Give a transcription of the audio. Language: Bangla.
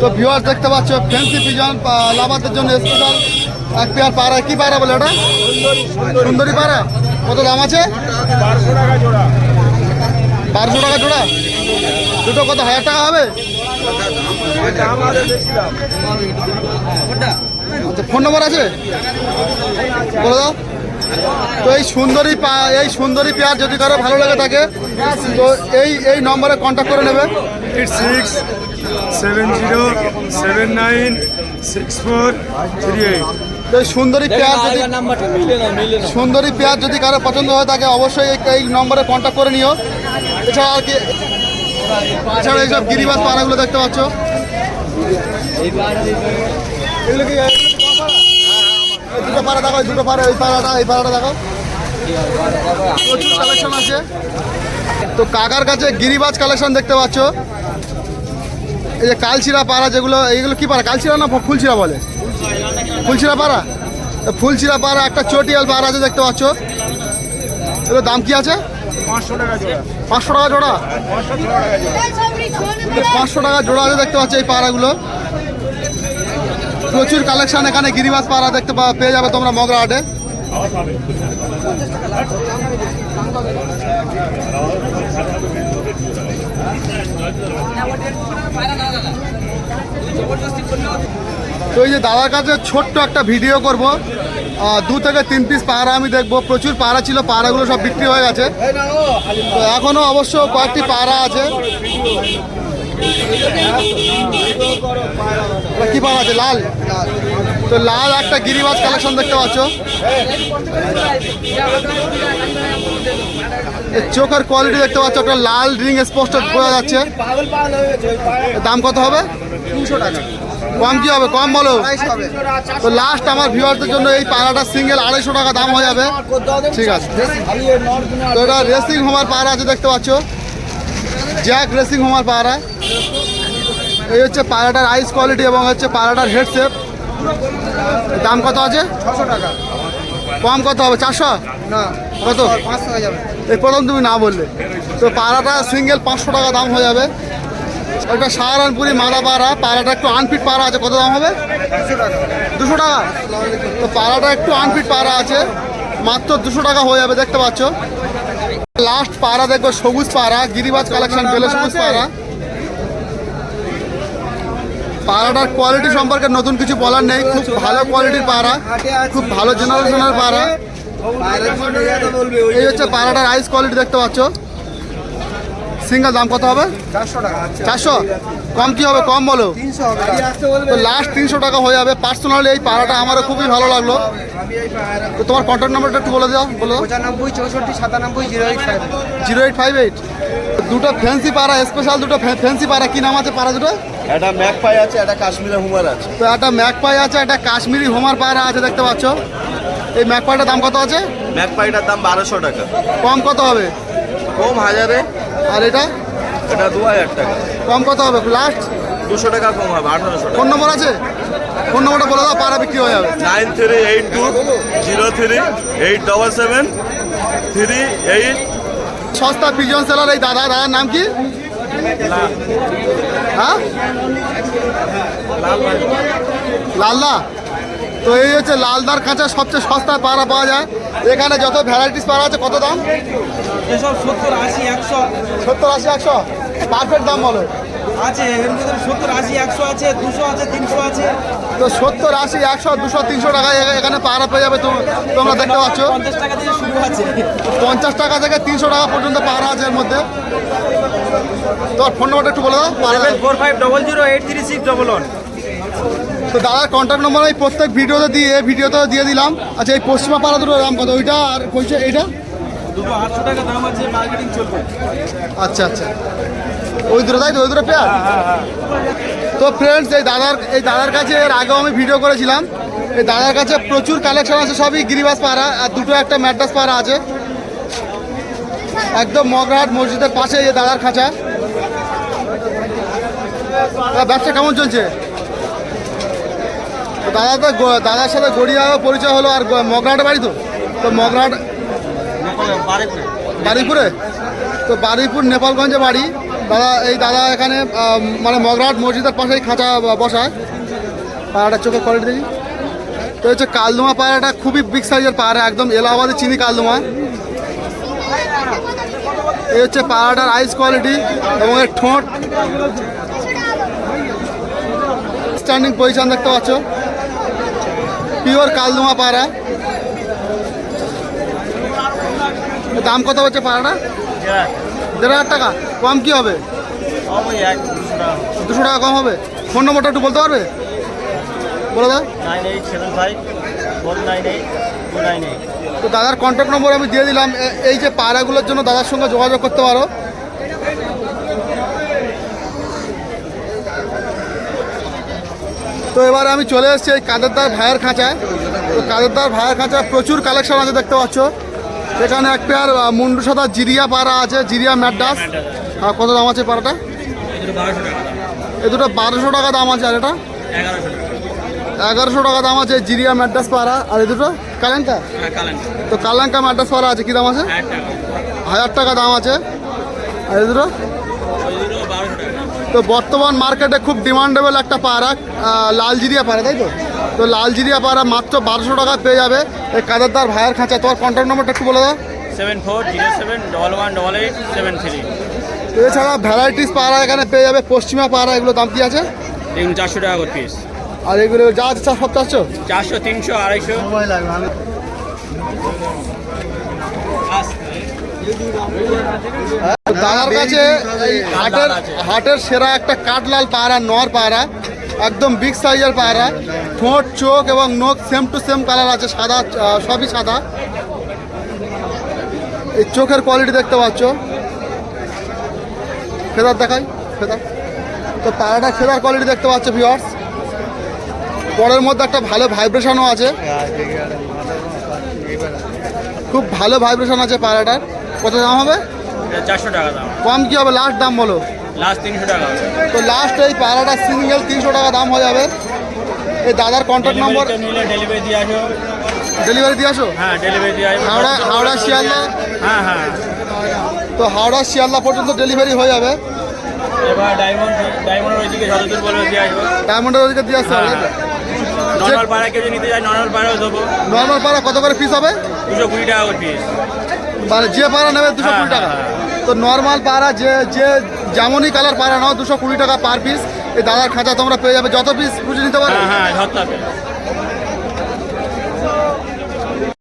তো ভিউয়ার্স দেখতে পাচ্ছ ফ্যান্সি পিজন লাভারদের জন্য স্পেশাল এক পেয়ার। পাড়া কি পাড়া বলে ওটা? সুন্দরী পাড়া কত দাম আছে? বারোশো টাকা জোড়া। দুটো কত, হাজার টাকা হবে? দাম আচ্ছা ফোন নম্বর আছে? বলে দাও। তো এই সুন্দরী পা এই সুন্দরী পেয়ার যদি কারও ভালো লাগে থাকে তো এই এই নম্বরে কন্ট্যাক্ট করে নেবে। Eight six seven zero seven nine six four three eight. তো এই সুন্দরী পেয়ার যদি সুন্দরী পেয়ার যদি কারও পছন্দ হয়ে থাকে অবশ্যই এই- এই নম্বরে কন্ট্যাক্ট করে নিও। এছাড়া আর কি এছাড়া এইসব গিরিবাস পাড়াগুলো দেখতে পাচ্ছ। এগুলো কি এগুলো কি তোমার পাড়া? এই দুটো পাড়া দেখো এই দুটো পাড়া এই পাড়াটা এই পাড়াটা দেখো। প্রচুর কালেকশন আছে। তো কাকার কাছে গিরিবাজ কালেকশন দেখতে পাচ্ছ। এই যে কালচিরা পাড়া যেগুলো এইগুলো কি পাড়া? কালচিরা না ফুলচিরা বলে? ফুলচিরা পাড়া? তো ফুলচিরা পাড়া একটা চটিয়াল পাড়া আছে দেখতে পাচ্ছ। এগুলো দাম কি আছে? পাঁচশো টাকা জোড়া। পাঁচশো টাকা জোড়া আছে দেখতে পাচ্ছ এই পাড়াগুলো। প্রচুর কালেকশন এখানে গিরিবাস পাড়া দেখতে পেয়ে যাবে তোমরা মগরা হাটে তো এই যে দাদার কাছে ছোট্ট একটা ভিডিও করব। দু থেকে তিন পিস পাড়া আমি দেখব। প্রচুর পাড়া ছিল, পাড়াগুলো সব বিক্রি হয়ে গেছে। তো এখনও অবশ্য কয়েকটি পাড়া আছে। কি পাড়া আছে? লাল। তো লাল একটা গিরিবাজ কালেকশন দেখতে পাচ্ছ? চোখের কোয়ালিটি দেখতে পাচ্ছ একটা লাল রিং স্পষ্ট বোঝা যাচ্ছে। দাম কত হবে? তিনশো টাকা। কম কি হবে? কম বলো। তো লাস্ট আমার ভিউয়ারদের জন্য এই পাড়াটা সিঙ্গেল আড়াইশো টাকা দাম হয়ে যাবে। ঠিক আছে। তো এটা রেসিং হোমার পাড়া আছে দেখতে পাচ্ছ। জ্যাক রেসিং হোমার পাড়া এই হচ্ছে পাড়াটার আইস কোয়ালিটি এবং হচ্ছে পাড়াটার হেড শেপ দাম কত আছে? ছশো টাকা। কম কত হবে? চারশো? না কত? পাঁচশো হয়ে যাবে। এই প্রথম তুমি না বললে। তো পাড়াটা সিঙ্গেল পাঁচশো টাকা দাম হয়ে যাবে। একটা সাহারানপুরি মাদা পাড়া পাড়াটা একটু আনফিট পাড়া আছে কত দাম হবে? দুশো টাকা। দুশো টাকা? তো পাড়াটা একটু আনফিট পাড়া আছে। মাত্র দুশো টাকা হয়ে যাবে দেখতে পাচ্ছ। লাস্ট পাড়া দেখব সবুজ পাড়া গিরিবাজ কালেকশন পেলে সবুজ পাড়া। পাড়াটার কোয়ালিটি সম্পর্কে নতুন কিছু বলার নেই খুব ভালো কোয়ালিটির পাড়া খুব ভালো জেনারেশনের পাড়া। এই হচ্ছে পাড়াটার আইস কোয়ালিটি দেখতে পাচ্ছ। সিঙ্গেল দাম কত হবে? চারশো টাকা চারশো? কম কি হবে? কম বলো। তো লাস্ট তিনশো টাকা হয়ে যাবে। পার্সোনালি এই পাড়াটা আমারও খুবই ভালো লাগল। তো তোমার কন্ট্যাক্ট নাম্বারটা একটু বলে দাও বলো। পঁচানব্বই চৌষট্টি সাতানব্বই zero eight five zero eight five eight দুটো ফ্যান্সি পাড়া স্পেশাল দুটো ফ্যান্সি পাড়া। কি নাম আছে পাড়া দুটো? একটা ম্যাকপাই আছে একটা কাশ্মীরি হুমার আছে। তো একটা ম্যাকপাই আছে একটা কাশ্মীরি হোমার পাড়া আছে দেখতে পাচ্ছ। এই ম্যাকপাইটার দাম কত আছে? ম্যাকপাইটার দাম বারোশো টাকা। কম কত হবে? কম হাজারে আর এটা? এটা দু হাজার টাকা। কম কত হবে? লাস্ট দুশো টাকা কম হবে আঠারোশো ফোন নম্বর আছে? ফোন নম্বরটা বলে দাও পাড়া বিক্রি হয়ে যাবে। Nine three eight two zero three eight double seven three eight. সস্তা পিজন সেলার এই দাদা দাদার নাম কি? হ্যাঁ? লালদা? তো এই হচ্ছে লালদার কাঁচা সবচেয়ে সস্তায় পাড়া পাওয়া যায়। এখানে যত ভ্যারাইটিস পাড়া আছে কত দাম? এসব সত্তর আশি একশো। সত্তর আশি একশো? পারফেক্ট দাম বলো। আছে এর মধ্যে সত্তর আশি একশো আছে দুশো আছে তিনশো আছে। তো সত্তর আশি একশো দুশো তিনশো টাকা এখানে পাড়া পেয়ে যাবে তোমরা দেখতে পাচ্ছ। পঞ্চাশ টাকা থেকে শুরু আছে। পঞ্চাশ টাকা থেকে তিনশো টাকা পর্যন্ত পাড়া আছে এর মধ্যে। তোমার ফোন নম্বরটা একটু বলো দাও four five double zero eight three six double one তো দাদার কন্ট্যাক্ট নম্বর আমি প্রত্যেক ভিডিওতে দিয়ে ভিডিওতে দিয়ে দিলাম। আচ্ছা এই পশ্চিমা পাড়া দুটো দাম কত? ওইটা আর বলছে মার্কেটিং চলবে। আচ্ছা আচ্ছা। ওই দুটো তাই তো? ওই দুটো পেয়ার তো ফ্রেন্ডস এই দাদার এই দাদার কাছে এর আগেও আমি ভিডিও করেছিলাম। এই দাদার কাছে প্রচুর কালেকশন আছে সবই গিরিবাস পাড়া আর দুটো একটা ম্যাড্রাস পাড়া আছে। একদম মগরাহাট মসজিদের পাশে এই দাদার খাঁচা। ব্যবসা কেমন চলছে? দাদা তো দাদার সাথে গড়িয়া পরিচয় হলো আর মগরাহাটে বাড়ি তো। তো মগরাহাট বারুইপুরে তো বারুইপুর নেপালগঞ্জে বাড়ি। দাদা, এই দাদা এখানে মানে মগরাট মসজিদের পাশেই খাঁচা বসায়। পাড়াটার চোখের কোয়ালিটি দেখি। তো হচ্ছে কালদুমা পাড়াটা খুবই বিগ সাইজের পাড়া একদম এলাহাবাদে চিনি কালদুমা। এই হচ্ছে পাড়াটার আইস কোয়ালিটি এবং এর ঠোঁট। স্ট্যান্ডিং পজিশন দেখতে পাচ্ছ। পিওর কালদুমা পাড়া। দাম কত হচ্ছে পাড়াটা? দেড় হাজার টাকা। কম কি হবে? দুশো টাকা কম হবে। ফোন নম্বরটা একটু বলতে পারবে? বলে দাও তো দাদার কন্ট্যাক্ট নম্বর আমি দিয়ে দিলাম। এই যে পাড়াগুলোর জন্য দাদার সঙ্গে যোগাযোগ করতে পারো। তো এবারে আমি চলে এসেছি এই কাদেরদার ভাইয়ের খাঁচায়। তো কাদেরদার ভাইয়ের খাঁচায় প্রচুর কালেকশন আছে, দেখতে পাচ্ছ। এখানে এক পেয়ার মুন্ডু সাদা জিরিয়া পাড়া আছে, জিরিয়া ম্যাডাস আর কত দাম আছে পাড়াটা? এ দুটো বারোশো টাকা দাম আছে, আর এটা? এগারোশো টাকা দাম আছে জিরিয়া ম্যাড্রাস পাড়া। আর এই দুটো কালেঙ্কা? তো কালাঙ্কা ম্যাড্রাস পাড়া আছে, কী দাম আছে? হাজার টাকা দাম আছে। আর এই দুটো? তো বর্তমান মার্কেটে খুব ডিমান্ডেবল একটা পাড়া লালজিরিয়া লাল পাড়া তাই তো? তো লালজিরিয়া পাড়া মাত্র বারোশো টাকা পেয়ে যাবে। এই কাদারদার ভাইয়ের খাঁচা তোমার কন্ট্যাক্ট নম্বরটা একটু বলে দাও। Seven four zero seven double one double eight seven three এছাড়া ভ্যারাইটিস পাড়া এখানে পেয়ে যাবে পশ্চিমা পাড়া এগুলো দাম কি আছে? চারশো টাকা করে পিস আর এগুলো যা আছে সব চারশো? চারশো তিনশো আড়াইশো। দাদার কাছে এই হাটের হাটের সেরা একটা কাঠলাল পায়রা নর পায়রা, একদম বিগ সাইজের পায়রা। ঠোঁট, চোখ এবং নখ সেম টু সেম কালার আছে, সাদা সবই সাদা। এই চোখের কোয়ালিটি দেখতে পাচ্ছ। ফেদার দেখাই, ফেদার। তো পায়রাটা ফেদার কোয়ালিটি দেখতে পাচ্ছ ভিওয়ার্স পরের মধ্যে একটা ভালো ভাইব্রেশনও আছে। খুব ভালো ভাইব্রেশন আছে পায়রাটার। কত দাম হবে? চারশো টাকা দাম। কম কি হবে? লাস্ট দাম বলো। লাস্ট তিনশো টাকা তো লাস্ট এই পায়রাটা সিঙ্গেল তিনশো টাকা দাম হয়ে যাবে। এই দাদার কন্ট্যাক্ট নম্বর ডেলিভারি দিয়ে আসো। ডেলিভারি দিয়ে আসো? হ্যাঁ ডেলিভারি দিয়ে আসব হাওড়া হাওড়া শিয়ালদা? হ্যাঁ হ্যাঁ। তো হাওড়া শিয়ালদা পর্যন্ত ডেলিভারি হয়ে যাবে। এবার ডায়মন্ড ডায়মন্ডের ওইদিকে যতদূর বলবে দিয়ে আসব ডায়মন্ডের ওইদিকে দিয়ে আসতে হবে। নর্মাল পাড়া কেউ যদি নিতে চায় নর্মাল পাড়াও দেবো। নর্মাল পায়রা কত করে পিস হবে? দুশো কুড়ি টাকা করে পিস মানে যে পাড়া নেবে দুশো কুড়ি টাকা। তো নর্মাল পাড়া যে যে যেমনই কালার পাড়া নাও দুশো কুড়ি টাকা পার পিস এই দাদার খাঁচা তোমরা পেয়ে যাবে যত পিস খুঁজে নিতে পারো হ্যাঁ হ্যাঁ